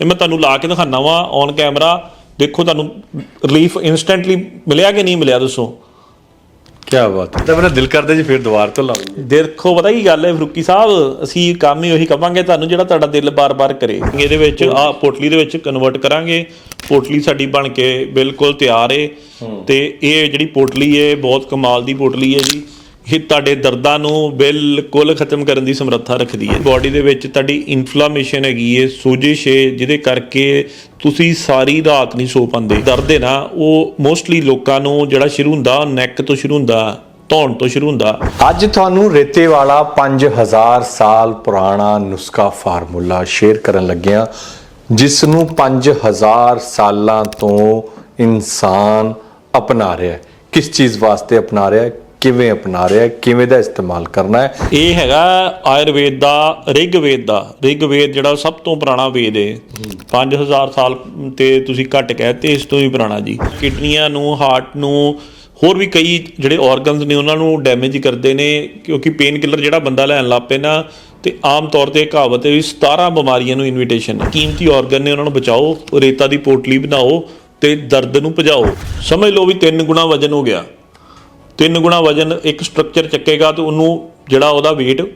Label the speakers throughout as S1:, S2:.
S1: ਇਹ ਮੈਂ ਤੁਹਾਨੂੰ ਲਾ ਕੇ ਦਿਖਾਣਾ ਵਾਂ ਔਨ ਕੈਮਰਾ ਦੇਖੋ ਤੁਹਾਨੂੰ ਰਿਲੀਫ ਇਨਸਟੈਂਟਲੀ ਮਿਲਿਆ ਕਿ ਨਹੀਂ ਮਿਲਿਆ ਦੱਸੋ?
S2: ਕੀ ਬਾਤ ਹੈ। ਤਾਂ ਮੇਰਾ ਦਿਲ ਕਰਦਾ ਜੀ ਫਿਰ ਦੁਬਾਰ ਤੋਂ ਲਾਉਂਗੇ
S1: ਦੇਖੋ ਪਤਾ ਕੀ ਗੱਲ ਹੈ ਫਰੂਕੀ ਸਾਹਿਬ? ਅਸੀਂ ਕੰਮ ਹੀ ਉਹੀ ਕਵਾਂਗੇ ਤੁਹਾਨੂੰ ਜਿਹੜਾ ਤੁਹਾਡਾ ਦਿਲ ਬਾਰ-ਬਾਰ ਕਰੇ। ਇਹਦੇ ਵਿੱਚ ਆ ਪੋਟਲੀ ਦੇ ਵਿੱਚ ਕਨਵਰਟ ਕਰਾਂਗੇ। ਪੋਟਲੀ ਸਾਡੀ ਬਣ ਕੇ ਬਿਲਕੁਲ ਤਿਆਰ ਏ। ਤੇ ਇਹ ਜਿਹੜੀ ਪੋਟਲੀ ਏ ਬਹੁਤ ਕਮਾਲ ਦੀ ਪੋਟਲੀ ਏ ਜੀ। ਇਹ ਤੁਹਾਡੇ ਦਰਦਾਂ ਨੂੰ ਬਿਲਕੁਲ ਖਤਮ ਕਰਨ ਦੀ ਸਮਰੱਥਾ ਰੱਖਦੀ ਹੈ। ਬਾਡੀ ਦੇ ਵਿੱਚ ਤੁਹਾਡੀ ਇਨਫਲੇਮੇਸ਼ਨ ਹੈਗੀ ਹੈ ਸੋਜਿਸ਼ ਏ, ਜਿਹਦੇ ਕਰਕੇ ਤੁਸੀਂ ਸਾਰੀ ਰਾਤ ਨਹੀਂ ਸੋ ਪਾਉਂਦੇ। ਦਰਦ ਹੈ ਨਾ, ਉਹ ਮੋਸਟਲੀ ਲੋਕਾਂ ਨੂੰ ਜਿਹੜਾ ਸ਼ੁਰੂ ਹੁੰਦਾ ਨੈਕ ਤੋਂ ਸ਼ੁਰੂ ਹੁੰਦਾ, ਧੌਣ ਤੋਂ ਸ਼ੁਰੂ ਹੁੰਦਾ।
S2: ਅੱਜ ਤੁਹਾਨੂੰ ਰੇਤੇ ਵਾਲਾ 5000 ਸਾਲ ਪੁਰਾਣਾ ਨੁਸਖਾ ਫਾਰਮੂਲਾ ਸ਼ੇਅਰ ਕਰਨ ਲੱਗਿਆ ਜਿਸ ਨੂੰ 5000 ਸਾਲਾਂ ਤੋਂ ਇਨਸਾਨ ਅਪਣਾ ਰਿਹਾ ਹੈ। ਕਿਸ ਚੀਜ਼ ਵਾਸਤੇ ਅਪਣਾ ਰਿਹਾ ਹੈ? ਕਿਵੇਂ ਅਪਣਾ ਰਿਹਾ ਕਿਵੇਂ ਦਾ ਇਸਤੇਮਾਲ ਕਰਨਾ ਹੈ?
S1: ਇਹ ਹੈਗਾ ਆਯੁਰਵੇਦ ਦਾ, ਰਿਗਵੇਦ ਦਾ। ਰਿਗਵੇਦ ਜਿਹੜਾ ਸਭ ਤੋਂ ਪੁਰਾਣਾ ਵੇਦ ਹੈ 5000 ਸਾਲ ਤੇ ਤੁਸੀਂ ਘੱਟ ਕਹਤੇ, ਇਸ ਤੋਂ ਵੀ ਪੁਰਾਣਾ ਜੀ। ਕਿਡਨੀਆਂ ਨੂੰ, ਹਾਰਟ ਨੂੰ, ਹੋਰ ਵੀ ਕਈ ਜਿਹੜੇ ਆਰਗਨਸ ਨੇ, ਉਹਨਾਂ ਨੂੰ ਡੈਮੇਜ ਕਰਦੇ ਨੇ, ਕਿਉਂਕਿ ਪੇਨ ਕਿਲਰ ਜਿਹੜਾ ਬੰਦਾ ਲੈਣ ਲੱਗ ਪਏ ਨਾ, ਤੇ ਆਮ ਤੌਰ ਤੇ ਕਹਾਵਤ ਹੈ ਵੀ 17 ਬਿਮਾਰੀਆਂ ਨੂੰ ਇਨਵੀਟੇਸ਼ਨ ਹੈ ਕੀਮਤੀ ਆਰਗਨ ਨੇ ਉਹਨਾਂ ਨੂੰ ਬਚਾਓ, ਰੇਤਾ ਦੀ ਪੋਟਲੀ ਬਣਾਓ ਤੇ ਦਰਦ ਨੂੰ ਭਜਾਓ। ਸਮਝ ਲਓ ਵੀ ਤਿੰਨ ਗੁਣਾ ਵਜਨ ਹੋ ਗਿਆ। ਤਿੰਨ ਗੁਣਾ ਵਜਨ ਇੱਕ ਸਟਰਕਚਰ ਚੱਕੇਗਾ ਤੇ ਉਹਨੂੰ ਜਿਹੜਾ ਉਹਦਾ weight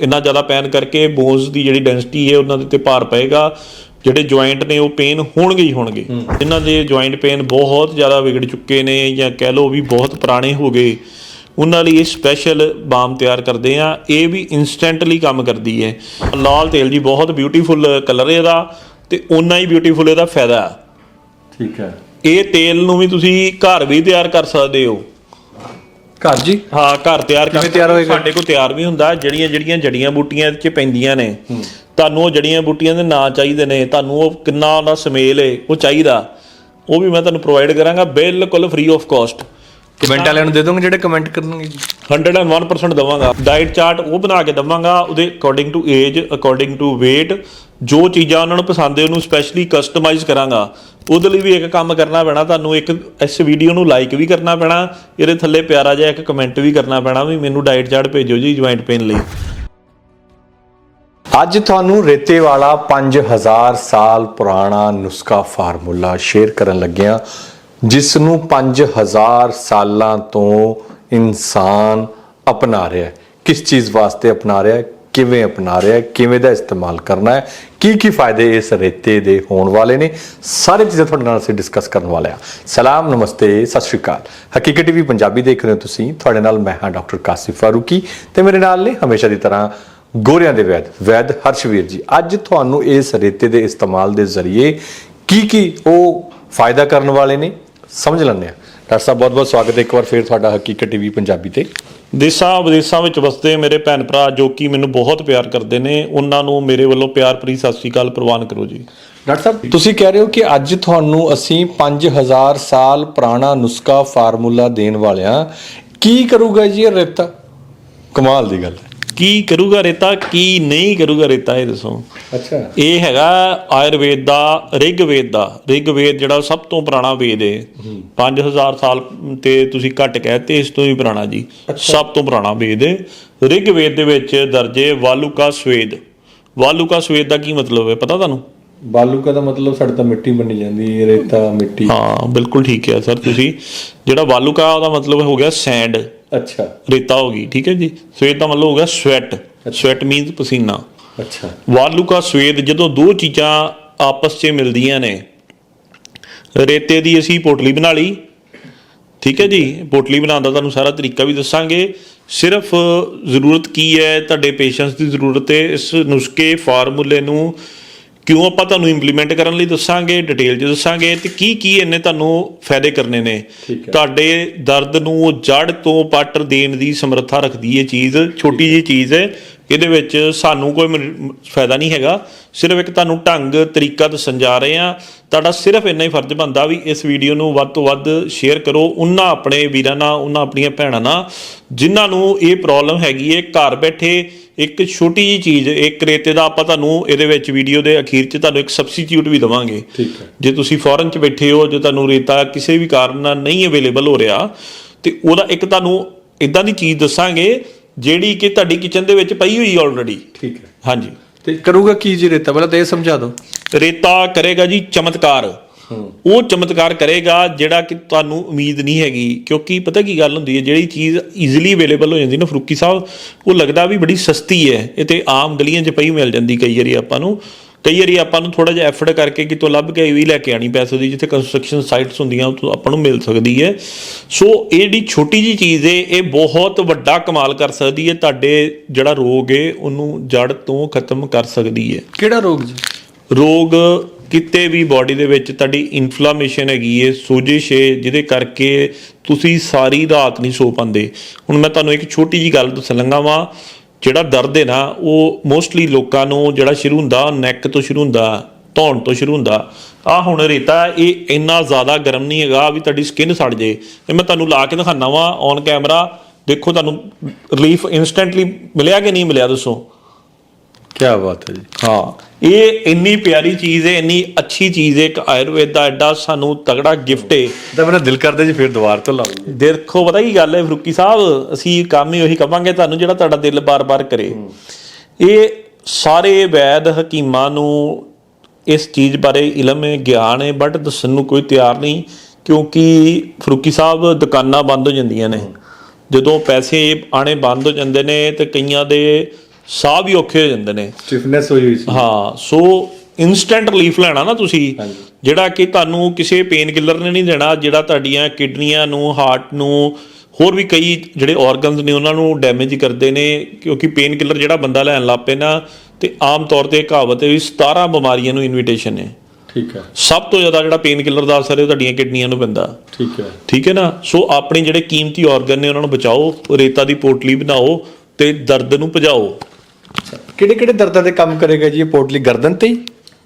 S1: ਇੰਨਾ ਜ਼ਿਆਦਾ ਪੈਣ ਕਰਕੇ ਬੋਨਸ ਦੀ ਜਿਹੜੀ ਡੈਂਸਿਟੀ ਹੈ ਉਹਨਾਂ ਦੇ ਤੇ ਭਾਰ ਪਏਗਾ ਜਿਹੜੇ ਜੁਆਇੰਟ ਨੇ ਉਹ ਪੇਨ ਹੋਣਗੇ ਹੀ ਹੋਣਗੇ। ਇਹਨਾਂ ਦੇ ਜੁਆਇੰਟ ਪੇਨ ਬਹੁਤ ਜ਼ਿਆਦਾ ਵਿਗੜ ਚੁੱਕੇ ਨੇ ਜਾਂ ਕਹਿ ਲਓ ਵੀ ਬਹੁਤ ਪੁਰਾਣੇ ਹੋ ਗਏ ਉਹਨਾਂ ਲਈ ਇਹ ਸਪੈਸ਼ਲ ਬਾਮ ਤਿਆਰ ਕਰਦੇ ਆ। ਇਹ ਵੀ ਇਨਸਟੈਂਟਲੀ ਕੰਮ ਕਰਦੀ ਹੈ। ਲਾਲ ਤੇਲ ਜੀ ਬਹੁਤ ਬਿਊਟੀਫੁਲ ਕਲਰ ਇਹਦਾ ਤੇ ਓਨਾ ਹੀ ਬਿਊਟੀਫੁਲ ਇਹਦਾ ਫਾਇਦਾ।
S2: ਠੀਕ ਹੈ।
S1: ਇਹ ਤੇਲ ਨੂੰ ਵੀ ਤੁਸੀਂ ਘਰ ਵੀ ਤਿਆਰ ਕਰ ਸਕਦੇ ਹੋ।
S2: ਘਰ ਜੀ?
S1: ਹਾਂ ਘਰ ਤਿਆਰ
S2: ਕਿਵੇਂ ਤਿਆਰ ਹੋਏਗਾ?
S1: ਸਾਡੇ ਕੋਲ ਤਿਆਰ ਵੀ ਹੁੰਦਾ ਜਿਹੜੀਆਂ ਜਿਹੜੀਆਂ ਜੜੀਆਂ ਬੂਟੀਆਂ ਇਹਦੇ ਚ ਪੈਂਦੀਆਂ ਨੇ ਤੁਹਾਨੂੰ ਉਹ ਜੜੀਆਂ ਬੂਟੀਆਂ ਦੇ ਨਾਂ ਚਾਹੀਦੇ ਨੇ ਤੁਹਾਨੂੰ ਉਹ ਕਿੰਨਾ ਉਹਦਾ ਸਮੇਲ ਹੈ ਉਹ ਚਾਹੀਦਾ ਉਹ ਵੀ ਮੈਂ ਤੁਹਾਨੂੰ ਪ੍ਰੋਵਾਈਡ ਕਰਾਂਗਾ ਬਿਲਕੁਲ ਫ੍ਰੀ ਆਫ ਕਾਸਟ
S2: ਕਮੈਂਟ ਵਾਲਿਆਂ ਨੂੰ ਦੇ ਦੋਗੇ ਜਿਹੜੇ ਕਮੈਂਟ ਕਰਨਗੇ ਜੀ?
S1: 101% ਦਵਾਂਗਾ। ਡਾਈਟ ਚਾਰਟ ਉਹ ਬਣਾ ਕੇ ਦਵਾਂਗਾ ਉਹਦੇ according to age according to weight ਜੋ ਚੀਜ਼ਾਂ ਉਹਨਾਂ ਨੂੰ ਪਸੰਦ ਹੈ, ਉਹਨੂੰ ਸਪੈਸ਼ਲੀ ਕਸਟਮਾਈਜ਼ ਕਰਾਂਗਾ। ਉਹਦੇ ਲਈ ਵੀ ਇੱਕ ਕੰਮ ਕਰਨਾ ਪੈਣਾ, ਤੁਹਾਨੂੰ ਇੱਕ ਇਸ ਵੀਡੀਓ ਨੂੰ ਲਾਈਕ ਵੀ ਕਰਨਾ ਪੈਣਾ, ਇਹਦੇ ਥੱਲੇ ਪਿਆਰਾ ਜਿਹਾ ਇੱਕ ਕਮੈਂਟ ਵੀ ਕਰਨਾ ਪੈਣਾ ਵੀ ਮੈਨੂੰ ਡਾਈਟ ਚਾਰਟ ਭੇਜੋ ਜੀ ਜੁਆਇੰਟ ਪੇਨ ਲਈ।
S2: ਅੱਜ ਤੁਹਾਨੂੰ ਰੇਤੇ ਵਾਲਾ 5000 ਸਾਲ ਪੁਰਾਣਾ ਨੁਸਖਾ ਫਾਰਮੂਲਾ ਸ਼ੇਅਰ ਕਰਨ ਲੱਗਿਆ ਜਿਸ ਨੂੰ 5000 ਸਾਲਾਂ ਤੋਂ ਇਨਸਾਨ ਅਪਣਾ ਰਿਹਾ ਹੈ। ਕਿਸ ਚੀਜ਼ ਵਾਸਤੇ ਅਪਣਾ ਰਿਹਾ ਹੈ? ਕਿਵੇਂ ਅਪਣਾ ਰਿਹਾ ਹੈ, ਕਿਵੇਂ ਦਾ ਇਸਤੇਮਾਲ ਕਰਨਾ ਹੈ ਕੀ ਕੀ ਫਾਇਦੇ ਇਸ ਰੇਤੇ ਦੇ ਹੋਣ ਵਾਲੇ ਨੇ ਸਾਰੇ ਚੀਜ਼ਾਂ ਤੁਹਾਡੇ ਨਾਲ ਅਸੀਂ ਡਿਸਕਸ ਕਰਨ ਵਾਲੇ ਹਾਂ। ਸਲਾਮ, ਨਮਸਤੇ, ਸਤਿ ਸ਼੍ਰੀ ਅਕਾਲ। ਹਕੀਕਤ ਟੀਵੀ ਪੰਜਾਬੀ ਦੇਖ ਰਹੇ ਹੋ ਤੁਸੀਂ। ਤੁਹਾਡੇ ਨਾਲ ਮੈਂ ਹਾਂ ਡਾਕਟਰ ਕਾਸਿਫ ਫਾਰੂਕੀ ਤੇ ਮੇਰੇ ਨਾਲ ਨੇ ਹਮੇਸ਼ਾ ਦੀ ਤਰ੍ਹਾਂ ਗੋਰਿਆਂ ਦੇ ਵੈਦ ਵੈਦ ਹਰਸ਼ਵੀਰ ਜੀ। ਅੱਜ ਤੁਹਾਨੂੰ ਇਸ ਰੇਤੇ ਦੇ ਇਸਤੇਮਾਲ ਦੇ ਜ਼ਰੀਏ ਕੀ ਕੀ ਉਹ ਫਾਇਦਾ ਕਰਨ ਵਾਲੇ ਨੇ, ਸਮਝ ਲੈਂਦੇ ਆ ਡਾਕਟਰ ਸਾਹਿਬ ਬਹੁਤ ਬਹੁਤ ਸਵਾਗਤ ਹੈ ਇੱਕ ਵਾਰ ਫੇਰ ਤੁਹਾਡਾ ਹਕੀਕਤ ਟੀਵੀ ਪੰਜਾਬੀ ਤੇ।
S1: ਦੇਸਾਂ ਵਿਦੇਸਾਂ ਵਿੱਚ ਵਸਦੇ ਮੇਰੇ ਭੈਣ ਭਰਾ ਜੋ ਕਿ ਮੈਨੂੰ ਬਹੁਤ ਪਿਆਰ ਕਰਦੇ ਨੇ, ਉਹਨਾਂ ਨੂੰ ਮੇਰੇ ਵੱਲੋਂ ਪਿਆਰ ਭਰੀ ਸਤਿ ਸ੍ਰੀ ਅਕਾਲ ਪ੍ਰਵਾਨ ਕਰੋ ਜੀ।
S2: ਡਾਕਟਰ ਸਾਹਿਬ, ਤੁਸੀਂ ਕਹਿ ਰਹੇ ਹੋ ਕਿ ਅੱਜ ਤੁਹਾਨੂੰ ਅਸੀਂ 5000 ਸਾਲ ਪੁਰਾਣਾ ਨੁਸਖਾ ਫਾਰਮੂਲਾ ਦੇਣ ਵਾਲਿਆਂ ਕੀ ਕਰੂਗਾ ਜੀ ਇਹ ਰੇਤਾ ਕਮਾਲ ਦੀ ਗੱਲ ਹੈ।
S1: ਕੀ ਕਰੂਗਾ ਰੇਤਾ ਕੀ ਨਹੀਂ ਕਰੂਗਾ ਰੇਤਾ ਇਹ ਦੱਸੋ।
S2: ਅੱਛਾ।
S1: ਇਹ ਹੈਗਾ ਆਯੁਰਵੇਦ ਦਾ ਰਿਗਵੇਦ ਦਾ। ਰਿਗਵੇਦ ਜਿਹੜਾ ਸਭ ਤੋਂ ਪੁਰਾਣਾ ਵੇਦ ਹੈ। 5000 ਸਾਲ ਤੇ ਤੁਸੀਂ ਘੱਟ ਕਹਤੇ ਇਸ ਤੋਂ ਵੀ ਪੁਰਾਣਾ ਜੀ। ਸਭ ਤੋਂ ਪੁਰਾਣਾ ਵੇਦ ਹੈ ਰਿਗਵੇਦ ਦੇ ਵਿੱਚ ਦਰਜੇ ਵਾਲੂਕਾ ਸਵੇਦ। ਵਾਲੂਕਾ ਸਵੇਦ ਦਾ ਕੀ ਮਤਲਬ ਹੈ ਪਤਾ ਤੁਹਾਨੂੰ?
S2: ਬਾਲੂਕਾ ਦਾ ਮਤਲਬ ਸਾਡੇ ਤਾਂ ਮਿੱਟੀ ਬਣੀ ਜਾਂਦੀ ਹੈ ਰੇਤਾ ਮਿੱਟੀ।
S1: ਹਾਂ ਬਿਲਕੁਲ ਠੀਕ ਹੈ ਸਰ ਤੁਸੀਂ। ਜਿਹੜਾ ਵਾਲੂਕਾ ਉਹਦਾ ਮਤਲਬ ਹੋ ਗਿਆ ਸੈਂਡ।
S2: ਅੱਛਾ।
S1: ਰੇਤਾ ਹੋ ਗਈ ਠੀਕ ਹੈ ਜੀ। ਸਵੇਦ ਦਾ ਮਤਲਬ ਹੋ ਗਿਆ ਸਵੈਟ। ਸਵੈਟ ਮੀਨਸ ਪਸੀਨਾ।
S2: ਅੱਛਾ।
S1: ਵਾਲੂਕਾ ਸਵੇਦ ਜਦੋਂ ਦੋ ਚੀਜ਼ਾਂ ਆਪਸ 'ਚ ਮਿਲਦੀਆਂ ਨੇ ਰੇਤੇ ਦੀ ਅਸੀਂ ਪੋਟਲੀ ਬਣਾ ਲਈ ਠੀਕ ਹੈ ਜੀ। ਪੋਟਲੀ ਬਣਾਉਣ ਦਾ ਤੁਹਾਨੂੰ ਸਾਰਾ ਤਰੀਕਾ ਵੀ ਦੱਸਾਂਗੇ। ਸਿਰਫ ਜ਼ਰੂਰਤ ਕੀ ਹੈ ਤੁਹਾਡੇ ਪੇਸ਼ੈਂਸ ਦੀ ਜ਼ਰੂਰਤ ਹੈ ਇਸ ਨੁਸਖੇ ਫਾਰਮੂਲੇ ਨੂੰ ਕਿਉਂ ਆਪਾਂ ਤੁਹਾਨੂੰ ਇੰਪਲੀਮੈਂਟ ਕਰਨ ਲਈ ਦੱਸਾਂਗੇ ਡਿਟੇਲ 'ਚ ਦੱਸਾਂਗੇ ਤੇ ਕੀ ਕੀ ਇਹਨੇ ਤੁਹਾਨੂੰ ਫਾਇਦੇ ਕਰਨੇ ਨੇ। ਤੁਹਾਡੇ ਦਰਦ ਨੂੰ ਜੜ ਤੋਂ ਪੱਟ ਦੇਣ ਦੀ ਸਮਰੱਥਾ ਰੱਖਦੀ ਇਹ ਚੀਜ਼ ਛੋਟੀ ਜਿਹੀ ਚੀਜ਼ ਹੈ ਇਹਦੇ ਵਿੱਚ ਸਾਨੂੰ ਕੋਈ ਫਾਇਦਾ ਨਹੀਂ ਹੈਗਾ। ਸਿਰਫ ਇੱਕ ਤੁਹਾਨੂੰ ਢੰਗ ਤਰੀਕਾ ਦੱਸਣ ਜਾ ਰਹੇ ਆ ਤੁਹਾਡਾ ਸਿਰਫ ਇੰਨਾ ਹੀ ਫਰਜ਼ ਬਣਦਾ ਵੀ ਇਸ ਵੀਡੀਓ ਨੂੰ ਵੱਧ ਤੋਂ ਵੱਧ ਸ਼ੇਅਰ ਕਰੋ। ਉਹਨਾਂ ਆਪਣੇ ਵੀਰਾਂ ਨਾਲ ਉਹਨਾਂ ਆਪਣੀਆਂ ਭੈਣਾਂ ਨਾਲ ਜਿਨ੍ਹਾਂ ਨੂੰ ਇਹ ਪ੍ਰੋਬਲਮ ਹੈਗੀ ਹੈ ਘਰ ਬੈਠੇ ਇੱਕ ਛੋਟੀ ਜਿਹੀ ਚੀਜ਼ ਇੱਕ ਰੇਤੇ ਦਾ ਆਪਾਂ ਤੁਹਾਨੂੰ ਇਹਦੇ ਵਿੱਚ ਵੀਡੀਓ ਦੇ ਅਖੀਰ 'ਚ ਤੁਹਾਨੂੰ ਇੱਕ ਸਬਸਟੀਟਿਊਟ ਵੀ ਦਵਾਂਗੇ।
S2: ਠੀਕ ਹੈ।
S1: ਜੇ ਤੁਸੀਂ ਫੋਰਨ 'ਚ ਬੈਠੇ ਹੋ ਜੇ ਤੁਹਾਨੂੰ ਰੇਤਾ ਕਿਸੇ ਵੀ ਕਾਰਨ ਨਾਲ ਨਹੀਂ ਅਵੇਲੇਬਲ ਹੋ ਰਿਹਾ ਤੇ ਉਹਦਾ ਇੱਕ ਤੁਹਾਨੂੰ ਇਦਾਂ ਦੀ ਚੀਜ਼ ਦੱਸਾਂਗੇ ਜਿਹੜੀ ਕਿ ਤੁਹਾਡੀ ਕਿਚਨ ਦੇ ਵਿੱਚ ਪਈ ਹੋਈ ਆਲਰੇਡੀ
S2: ਠੀਕ ਹੈ।
S1: ਹਾਂਜੀ।
S2: ਤੇ ਕਰੂਗਾ ਕੀ ਜੀ ਰੇਤਾ? ਪਹਿਲਾਂ ਤਾਂ ਇਹ ਸਮਝਾ ਦਿਓ।
S1: ਰੇਤਾ ਕਰੇਗਾ ਜੀ ਚਮਤਕਾਰ। ਉਹ ਚਮਤਕਾਰ ਕਰੇਗਾ ਜਿਹੜਾ ਕਿ ਤੁਹਾਨੂੰ ਉਮੀਦ ਨਹੀਂ ਹੈਗੀ ਕਿਉਂਕਿ ਪਤਾ ਕੀ ਗੱਲ ਹੁੰਦੀ ਹੈ ਜਿਹੜੀ ਚੀਜ਼ ਈਜ਼ੀਲੀ ਅਵੇਲੇਬਲ ਹੋ ਜਾਂਦੀ ਨਾ ਫਰੂਕੀ ਸਾਹਿਬ ਉਹ ਲੱਗਦਾ ਵੀ ਬੜੀ ਸਸਤੀ ਹੈ ਇਹ ਤੇ ਆਮ ਗਲੀਆਂ 'ਚ ਪਈ ਮਿਲ ਜਾਂਦੀ ਕਈ ਵਾਰੀ ਆਪਾਂ ਨੂੰ। ਕਈ ਵਾਰੀ ਆਪਾਂ ਨੂੰ ਥੋੜਾ ਜਿਹਾ ਐਫਰਟ ਕਰਕੇ ਕਿਤੋਂ ਲੱਭ ਕੇ ਵੀ ਲੈ ਕੇ ਆਣੀ ਪੈ ਸਕਦੀ ਜਿੱਥੇ ਕੰਸਟਰਕਸ਼ਨ ਸਾਈਟਸ ਹੁੰਦੀਆਂ ਉੱਥੋਂ ਆਪਾਂ ਨੂੰ ਮਿਲ ਸਕਦੀ ਹੈ। ਸੋ ਇਹ ਜਿਹੜੀ ਛੋਟੀ ਜੀ ਚੀਜ਼ ਹੈ ਇਹ ਬਹੁਤ ਵੱਡਾ ਕਮਾਲ ਕਰ ਸਕਦੀ ਹੈ ਤੁਹਾਡੇ ਜਿਹੜਾ ਰੋਗ ਹੈ ਉਹਨੂੰ ਜੜ ਤੋਂ ਖਤਮ ਕਰ ਸਕਦੀ ਹੈ।
S2: ਕਿਹੜਾ ਰੋਗ ਜੀ?
S1: ਰੋਗ ਕਿਤੇ ਵੀ ਬਾਡੀ ਦੇ ਵਿੱਚ ਤੁਹਾਡੀ ਇਨਫਲੇਮੇਸ਼ਨ ਹੈਗੀ ਏ ਸੋਜਿਸ਼ ਏ ਜਿਹਦੇ ਕਰਕੇ ਤੁਸੀਂ ਸਾਰੀ ਰਾਤ ਨਹੀਂ ਸੋ ਪਾਉਂਦੇ। ਹੁਣ ਮੈਂ ਤੁਹਾਨੂੰ ਇੱਕ ਛੋਟੀ ਜੀ ਗੱਲ ਦੱਸਣ ਲੱਗਾ ਵਾਂ ਜਿਹੜਾ ਦਰਦ ਹੈ ਨਾ ਉਹ ਮੋਸਟਲੀ ਲੋਕਾਂ ਨੂੰ ਜਿਹੜਾ ਸ਼ੁਰੂ ਹੁੰਦਾ ਨੈਕ ਤੋਂ ਸ਼ੁਰੂ ਹੁੰਦਾ ਧੌਣ ਤੋਂ ਸ਼ੁਰੂ ਹੁੰਦਾ ਆ ਹੁਣ ਰੇਤਾ ਇਹ ਇੰਨਾ ਜ਼ਿਆਦਾ ਗਰਮ ਨਹੀਂ ਹੈਗਾ ਵੀ ਤੁਹਾਡੀ ਸਕਿਨ ਸੜ ਜੇ। ਇਹ ਮੈਂ ਤੁਹਾਨੂੰ ਲਾ ਕੇ ਦਿਖਾਣਾ ਵਾਂ ਔਨ ਕੈਮਰਾ ਦੇਖੋ ਤੁਹਾਨੂੰ ਰਿਲੀਫ ਇਨਸਟੈਂਟਲੀ ਮਿਲਿਆ ਕਿ ਨਹੀਂ ਮਿਲਿਆ ਦੱਸੋ?
S2: ਕੀ ਬਾਤ ਹੈ ਜੀ।
S1: ਹਾਂ। ਇਹ ਇੰਨੀ ਪਿਆਰੀ ਚੀਜ਼ ਹੈ ਇੰਨੀ ਅੱਛੀ ਚੀਜ਼ ਹੈ ਇੱਕ ਆਯੁਰਵੇਦ ਦਾ ਐਡਾ ਸਾਨੂੰ ਤਗੜਾ ਗਿਫਟ ਹੈ।
S2: ਤਾਂ ਮੇਰਾ ਦਿਲ ਕਰਦਾ ਜੀ ਫਿਰ ਦੁਬਾਰ ਤੋਂ ਲਾਉਂਗੇ
S1: ਦੇਖੋ ਪਤਾ ਕੀ ਗੱਲ ਹੈ ਫਰੂਕੀ ਸਾਹਿਬ ਅਸੀਂ ਕੰਮ ਹੀ ਉਹੀ ਕਵਾਂਗੇ ਤੁਹਾਨੂੰ ਜਿਹੜਾ ਤੁਹਾਡਾ ਦਿਲ ਬਾਰ-ਬਾਰ ਕਰੇ। ਇਹ ਸਾਰੇ ਵੈਦ ਹਕੀਮਾਂ ਨੂੰ ਇਸ ਚੀਜ਼ ਬਾਰੇ ਇਲਮ ਹੈ ਗਿਆਨ ਹੈ ਬਟ ਦੱਸਣ ਨੂੰ ਕੋਈ ਤਿਆਰ ਨਹੀਂ ਕਿਉਂਕਿ ਫਰੂਕੀ ਸਾਹਿਬ ਦੁਕਾਨਾਂ ਬੰਦ ਹੋ ਜਾਂਦੀਆਂ ਨੇ। ਜਦੋਂ ਪੈਸੇ ਆਣੇ ਬੰਦ ਹੋ ਜਾਂਦੇ ਨੇ ਤੇ ਕਈਆਂ ਦੇ ਸਾਹ ਵੀ ਔਖੇ ਹੋ ਜਾਂਦੇ ਨੇ।
S2: ਸਟਿਫਨੈਸ ਹੋਈ ਹੋਈ ਸੀ।
S1: ਹਾਂ ਸੋ ਇਨਸਟੈਂਟ ਰਿਲੀਫ ਲੈਣਾ ਨਾ ਤੁਸੀਂ। ਜਿਹੜਾ ਕਿ ਤੁਹਾਨੂੰ ਕਿਸੇ ਪੇਨ ਕਿਲਰ ਨੇ ਨਹੀਂ ਦੇਣਾ ਜਿਹੜਾ ਤੁਹਾਡੀਆਂ ਕਿਡਨੀਆਂ ਨੂੰ ਹਾਰਟ ਨੂੰ ਹੋਰ ਵੀ ਕਈ ਜਿਹੜੇ ਆਰਗਨਸ ਨੇ ਉਹਨਾਂ ਨੂੰ ਡੈਮੇਜ ਕਰਦੇ ਨੇ ਕਿਉਂਕਿ ਪੇਨ ਕਿਲਰ ਜਿਹੜਾ ਬੰਦਾ ਲੈਣ ਲੱਗ ਪਏ ਨਾ ਤੇ ਆਮ ਤੌਰ ਤੇ ਕਹਾਵਤ ਹੈ ਵੀ 17 ਬਿਮਾਰੀਆਂ ਨੂੰ ਇਨਵੀਟੇਸ਼ਨ ਹੈ।
S2: ਠੀਕ ਹੈ।
S1: ਸਭ ਤੋਂ ਜ਼ਿਆਦਾ ਜਿਹੜਾ ਪੇਨ ਕਿਲਰ ਦਾ ਅਸਰ ਹੈ ਤੁਹਾਡੀਆਂ ਕਿਡਨੀਆਂ ਨੂੰ ਪੈਂਦਾ।
S2: ਠੀਕ ਹੈ।
S1: ਠੀਕ ਹੈ ਨਾ? ਸੋ ਆਪਣੇ ਜਿਹੜੇ ਕੀਮਤੀ ਆਰਗਨ ਨੇ ਉਹਨਾਂ ਨੂੰ ਬਚਾਓ ਰੇਤਾ ਦੀ ਪੋਟਲੀ ਬਣਾਓ ਤੇ ਦਰਦ ਨੂੰ ਭਜਾਓ।
S2: ਕਿਹੜੇ ਕਿਹੜੇ ਦਰਦਾਂ ਦੇ ਕੰਮ ਕਰੇਗਾ ਜੀ ਇਹ ਪੋਟਲੀ ਗਰਦਨ ਤੇ ਹੀ?